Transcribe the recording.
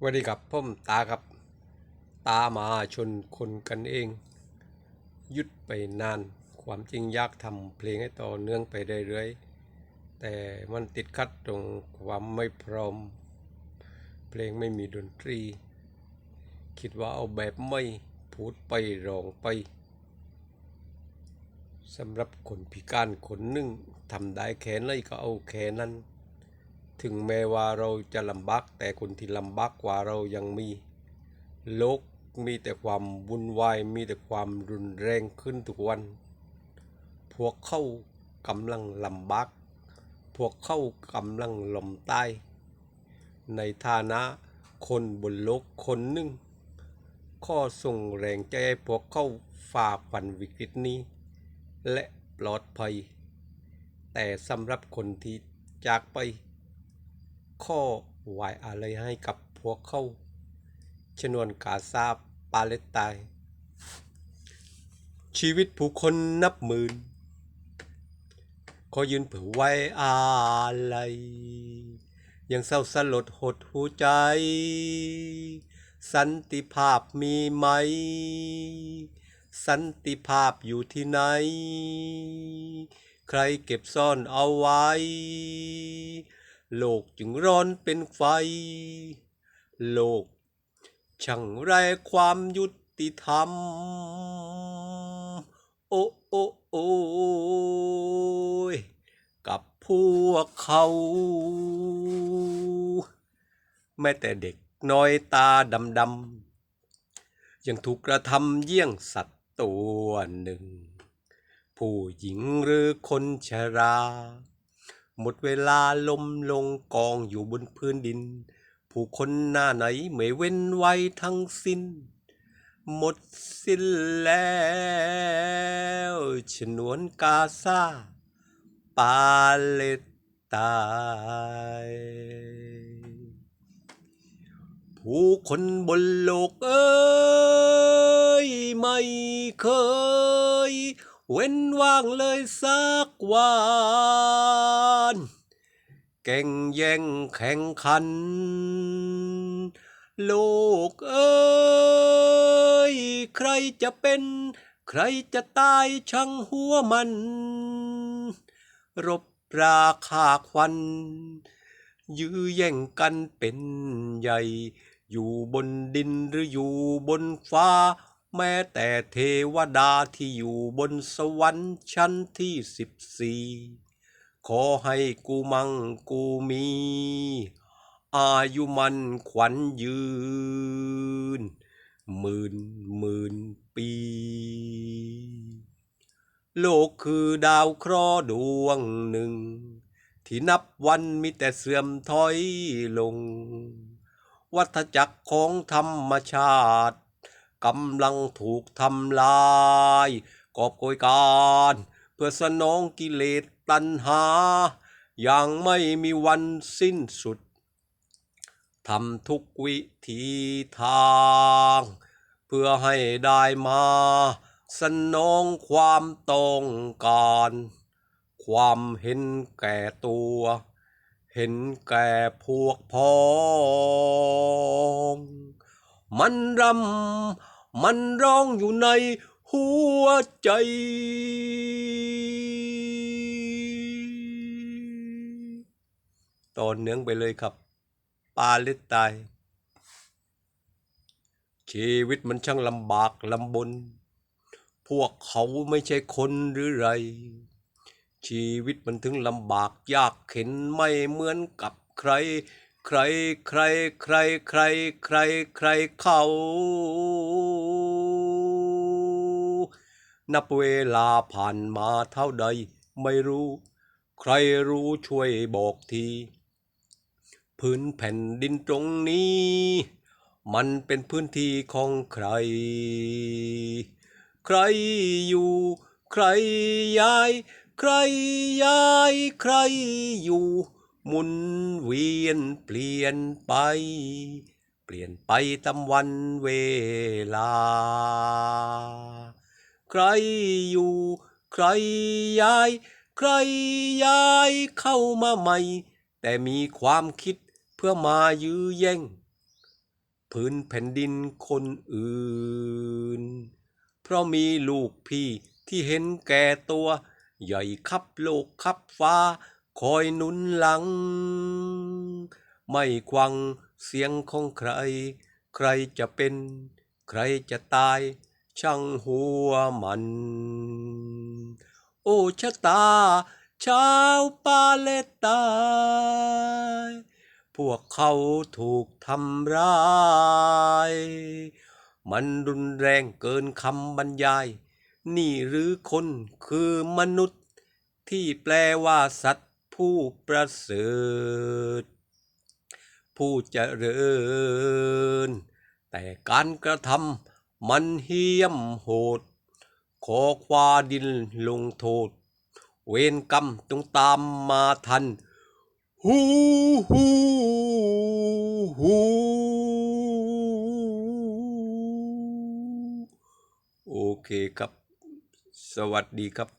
สวัสดีครับผมตาครับ ตามาชนคนกันเอง ยุดไปนาน ความจริงยากทำเพลงให้ต่อเนื่องไปเรื่อยๆแต่มันติดขัดตรงความไม่พร้อม เพลงไม่มีดนตรี คิดว่าเอาแบบไม่พูดไปร้องไปสำหรับคนพิการคนหนึ่งทำได้แค่ไหนก็เอาแค่นั้น ถึงแม้ว่าเราจะลำบากแต่คนที่ลำบากกว่าเรายังมี โลกมีแต่ความวุ่นวายมีแต่ความรุนแรงขึ้นทุกวัน พวกเขากำลังลำบาก พวกเขากำลังลมตายในฐานะคนบนโลกคนหนึ่ง ข้อส่งแรงใจให้พวกเขาฝ่าฟันวิกฤตนี้ และปลอดภัย แต่สำหรับคนที่จากไป ข้อไหวอะไรให้กับพวกเขาชนวนกาซาปาเลสไตน์ชีวิตผู้คนนับหมื่น ขอยืนเผื่อไว้อะไรยังเศร้าสลดหดหูใจ สันติภาพมีไหม สันติภาพอยู่ที่ไหน ใครเก็บซ่อนเอาไว้ โลกจึงร้อนเป็นไฟ โลก ช่างไรความยุติธรรม โอ้โอ้โอ้ยกับพวกเขา แม้แต่เด็กน้อยตาดำดำยังถูกกระทำเยี่ยงสัตว์ตัวหนึ่ง ผู้หญิงหรือคนชรา หมดเวลาลมลงกองอยู่บนพื้นดิน ผู้คนหน้าไหนไม่เว้นไว้ทั้งสิ้น หมดสิ้นแล้วฉนวนกาซาปาเลสไตน์ผู้คนบนโลกเอ้ย ไม่เคย เว้นว่างเลยสัก วันแก่งแย่งแข่งขันโลกเอ้ย ใครจะเป็นใครจะตายช่างหัวมัน รบราคาควัน ยื้อแย่งกันเป็นใหญ่ อยู่บนดินหรืออยู่บนฟ้า แม้แต่เทวดาที่อยู่บนสวรรค์ชั้นที่สิบสี่ขอให้กูมั่งกูมี อายุมันขวัญยืน หมื่นหมื่นปี โลกคือดาวเคราะห์ดวงหนึ่ง ที่นับวันมีแต่เสื่อมถอยลง วัฏจักรของธรรมชาติ กำลังถูกทำลายกอบโกยการ เพื่อสนองกิเลสตัณหา อย่างไม่มีวันสิ้นสุดทำทุกวิธีทาง เพื่อให้ได้มา สนองความต้องการ ความเห็นแก่ตัว เห็นแก่พวกพ้อง มันรำมันร้องอยู่ในหัวใจตอนเนื่องไปเลยครับ ปาเลสไตน์ชีวิตมันช่างลำบากลำบน พวกเขาไม่ใช่คนหรือไร ชีวิตมันถึงลำบากยากเข็นไม่เหมือนกับใคร ใครใครใครใครใครใครเขา นับเวลาผ่านมาเท่าใดไม่รู้ ใครรู้ช่วยบอกทีพื้นแผ่นดินตรงนี้ มันเป็นพื้นที่ของใคร ใครอยู่ ใครย้าย ใครย้าย ใครอยู่ หมุนเวียนเปลี่ยนไป เปลี่ยนไปตามวันเวลา ใครอยู่ ใครย้าย ใครย้ายเข้ามาใหม่ แต่มีความคิดเพื่อมายื้อแย่งพื้นแผ่นดินคนอื่น เพราะมีลูกพี่ที่เห็นแก่ตัว ใหญ่ขับโลกขับฟ้า คอยหนุนหลัง ไม่ควังเสียงของใคร ใครจะเป็น ใครจะตาย ช่างหัวมัน โอชะตา ชาวปาเลตน์พวกเขาถูกทำร้าย มันรุนแรงเกินคำบรรยาย นี่หรือคนคือมนุษย์ที่แปลว่าสัตว ผู้ประเสริฐ ผู้เจริญ แต่การกระทำมันเหี้ยมโหด ขอควาดินลงโทษ เวรกรรมจงตามมาทัน ฮูฮูฮูโอเคครับ สวัสดีครับ